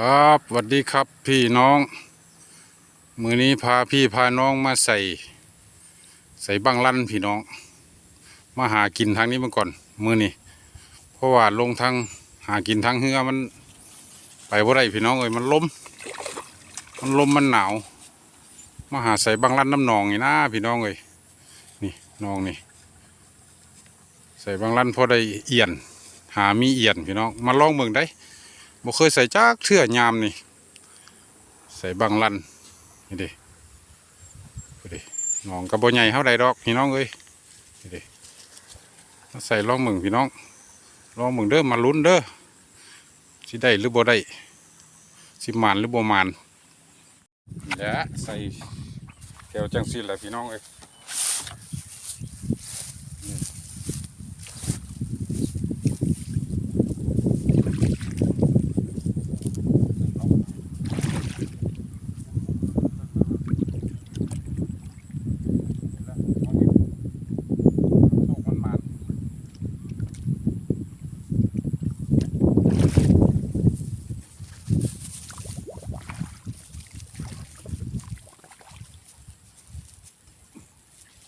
ครับสวัสดีครับพี่น้อง มือนี้พาพี่พาน้องมาใส่ ใส่บังลั่นพี่น้อง มาหากินทางนี้มาก่อน มือนี้เพราะว่าลงทางหากินทางเฮือมันไปว่าไรพี่น้องเอ้ยมันล้มมันลมมันหนาว มาหาใส่บังลั่นน้ำหนองนี่นะพี่น้องเอ้ยนี่น้องนี่ ใส่บังลั่นพอได้เอียน หามีเอียนพี่น้องมาลองเบิ่งได้ บ่เคยใส่จักเทื่อยามนี่ ใส่บังลันนี่ดินี่ดิน้องกระบ่ใหญ่เท่าใดดอกพี่น้องเอ้ยนี่ดิใส่ลองมึงพี่น้องลองมึงเด้อมาลุ้นเด้อสิได้หรือบ่ได้สิมานหรือบ่มานและใส่แก้วจังซี่แหละพี่น้องเอ้ย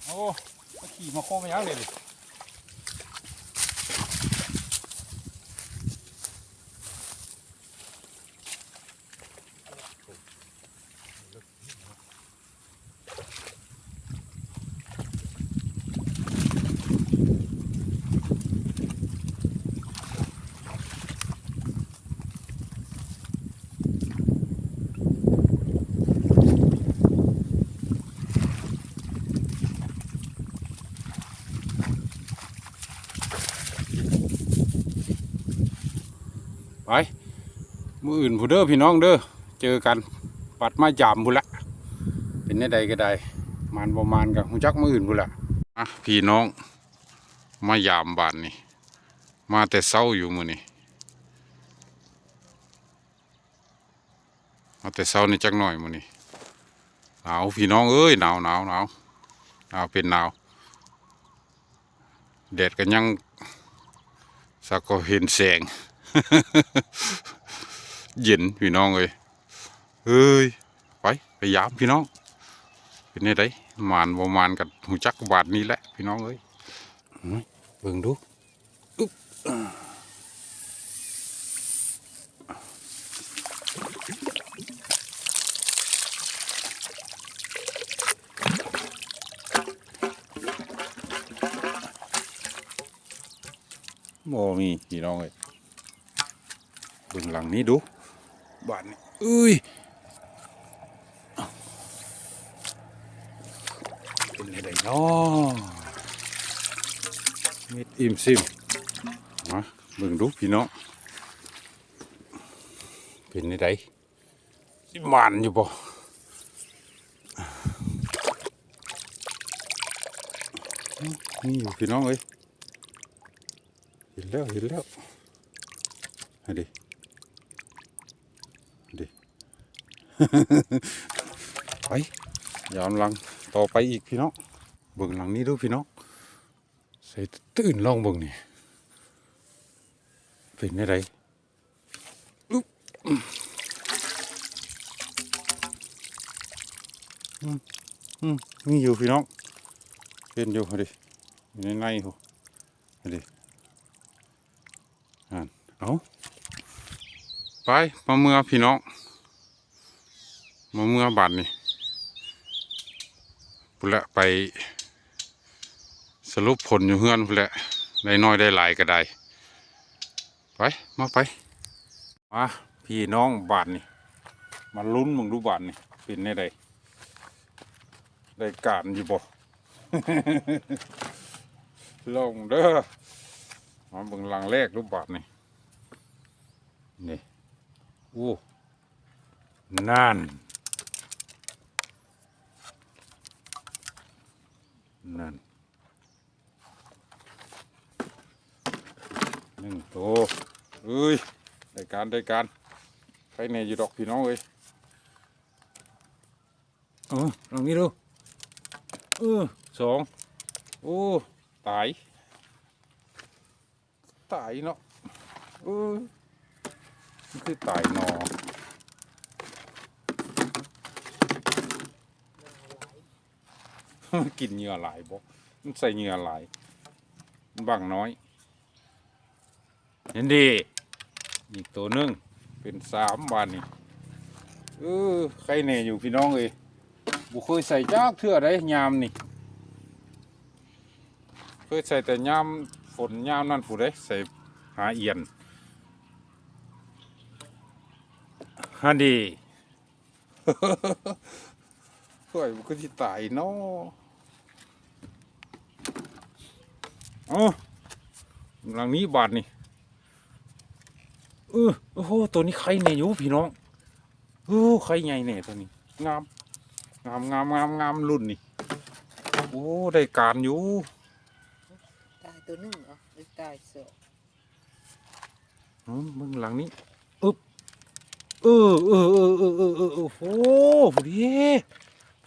โอ้มาขี่มาโค้งไปยังเลย ไปมืออื่นผู้เด้อพี่น้องเด้อเจอกันปัดมายามพุ่นละเป็นได้ใดก็ได้มานประมาณกับหูจักมืออื่นพุ่นละอะพี่น้องมายามบานนี่มาแต่เช้าอยู่มือนี่มาแต่เช้านี่จักหน่อยมือนี่หนาวพี่น้องเอ้ยหนาวหนาวหนาวหนาวเป็นหนาวแดดก็ยังสักก็เห็นแสง เย็นพี่น้องเอ้ยเฮ้ยไปไปยามพี่น้อง เป็นไงได้มานบ่มานกับหูจักบาทนี้แหละพี่น้องเอ้ยอื้อเบิ่งดูอึ๊บบ่มีพี่น้องเอ้ยเบิ่งหลังนี้ดูบ้านนี้เอ้ยเป็นอะไรเนาะเม็ดอิ่มซิมมาเบิ่งดูพี่น้องเป็นอะไรสิมานอยู่บ่นี่อยู่พี่น้องเอ้ยเห็นแล้วเห็นแล้วให้ดิดิ ไปยามหลังต่อไปอีกพี่น้องเบิ่งหลังนี้ดูพี่น้องใส่ตื่นลองเบิ่งนี่เป็นไงไดอุ๊บอืมอืมมีอยู่พี่น้องเป็นอยู่ดิอยู่ในในหูดิอ่านเอาไปมาเมื่อพี่น้อง มาเมื่อบาทนี่พุละไปสรุปผลอยู่เฮือนพุละได้น้อยได้หลายก็ได้ไปมาไปมาพี่น้องบาทนี่มาลุ้นมึงดูบาทนี่เป็นได้ใดได้การอยู่บ่ลงเด้อมาเบิ่งหลังแรกรูปบาทนี่นี่ โอ้นั่น นั่นหนึ่งโตวเอ้ยได้การได้การใครเนี่ยอยู่ดอกพี่น้องเอ้ยเออลองนี้ดูเออสองโอ้ตาย ตายเนาะเออมันคือตายหนอ กินเหงื่อหลายบ่มันใส่เหงื่อหลายบังน้อยเห็นดีอีกตัวหนึงเป็นสามบานนี่เออใครแน่อยู่พี่น้องเอ้ยบุเคยใส่จักเทื่อได้ยามนี่เคยใส่แต่ยามฝนยามนั่นผู้ใดใส่หาเอียนฮันดี เฮ้ยมันก็ที่ตายเนาะเอ้าหลังนี้บาดนี่เออโอ้โหตัวนี้ไข่เนี่ยอยู่พี่น้องโอ้ไข่ใหญ่เนี่ยตัวนี้ งาม งามงามงามงามรุ่นนี่โอ้ได้การอยู่ตายตัวหนึงเหรอหรือตายสองอืมมึงหลังนี้อึบเออเออเออเออเออเออเออโอ้ผู้ดี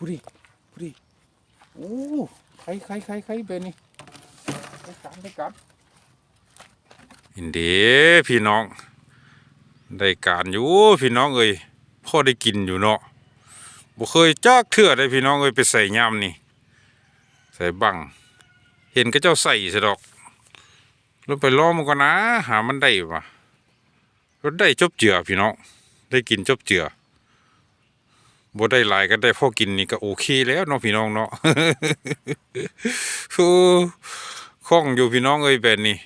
ผู้ดีผู้ดีโอ้ใครใครใครใครเป็นนี่ได้การได้การอินเดีพี่น้อง ได้การอยู่พี่น้องเอ้ยพ่อได้กินอยู่เนาะบ่เคยจักเทื่อได้พี่น้องเอ้ยไปใส่ยามนี่ ใส่บัง เห็นก็เจ้าใส่ซะดอกแล้วไปล้อมันก่อนนะ หามันได้ปะก็ได้จบเจือพี่น้อง ได้กินจบเจือ บ่ได้หลายก็ได้พอกินนี่ก็โอเคแล้วเนาะพี่น้องเนาะโอ้คล่องอยู่พี่น้องเอ้ยแบบนี้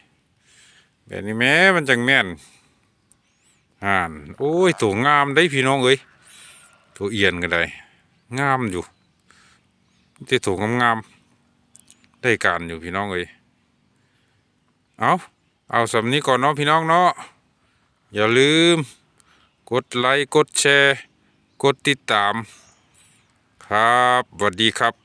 แบบนี้แม้มันจังแม่นอ่านโอ้ยตัวงามได้พี่น้องเอ้ยตัวเอียนก็ได้ งามอยู่ที่ตัวงามๆได้การอยู่พี่น้องเอ้ยเอาเอาสำนี้ก่อนเนาะพี่น้องเนาะอย่าลืม กดไลค์กดแชร์ กดติดตาม ครับสวัสดีครับ